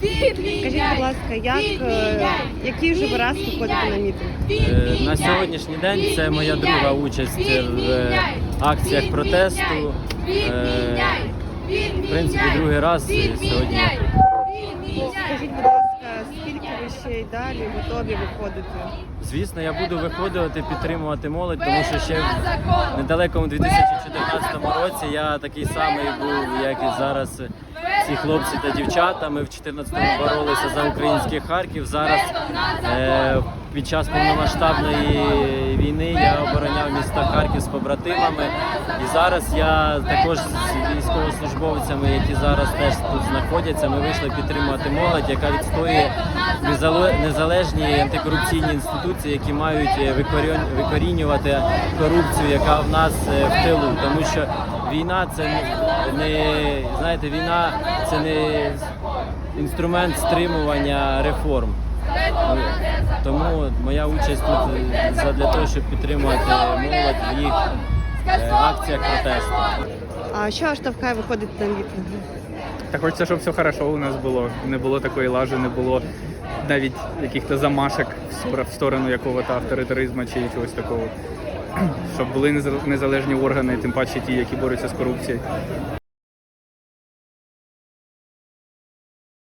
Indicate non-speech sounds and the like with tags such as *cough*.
Скажіть, будь ласка, як, е, який вже ви раз виходите на мітинг? Е, На сьогоднішній день це моя друга участь в е, акціях протесту. В принципі, другий раз сьогодні. Скажіть, будь ласка, скільки ще й далі готові виходити? Звісно, я буду виходити, підтримувати молодь, тому що ще в недалекому 2014 році я такий самий був, як і зараз ці хлопці та дівчата. Ми в 2014-му боролися за український Харків. Зараз е, під час повномасштабної війни я місто Харків з побратимами. І зараз я також з військовослужбовцями, які зараз теж тут знаходяться. Ми вийшли підтримувати молодь, яка відстоює незале- незалежні антикорупційні інституції, які мають е, викорінювати корупцію, яка в нас е, в тилу. Тому що війна це не знаєте, війна це не інструмент стримування реформ. Тому моя участь тут е, задля того, щоб підтримувати молодь в їх е, акціях протесту. А що аж штовхає виходити на мітинги? Та хочеться, щоб все хорошо у нас було. Не було такої лажи, не було навіть якихось замашок в сторону якого-то авторитаризму чи чогось такого. *clears throat* Щоб були незалежні органи, тим паче ті, які борються з корупцією.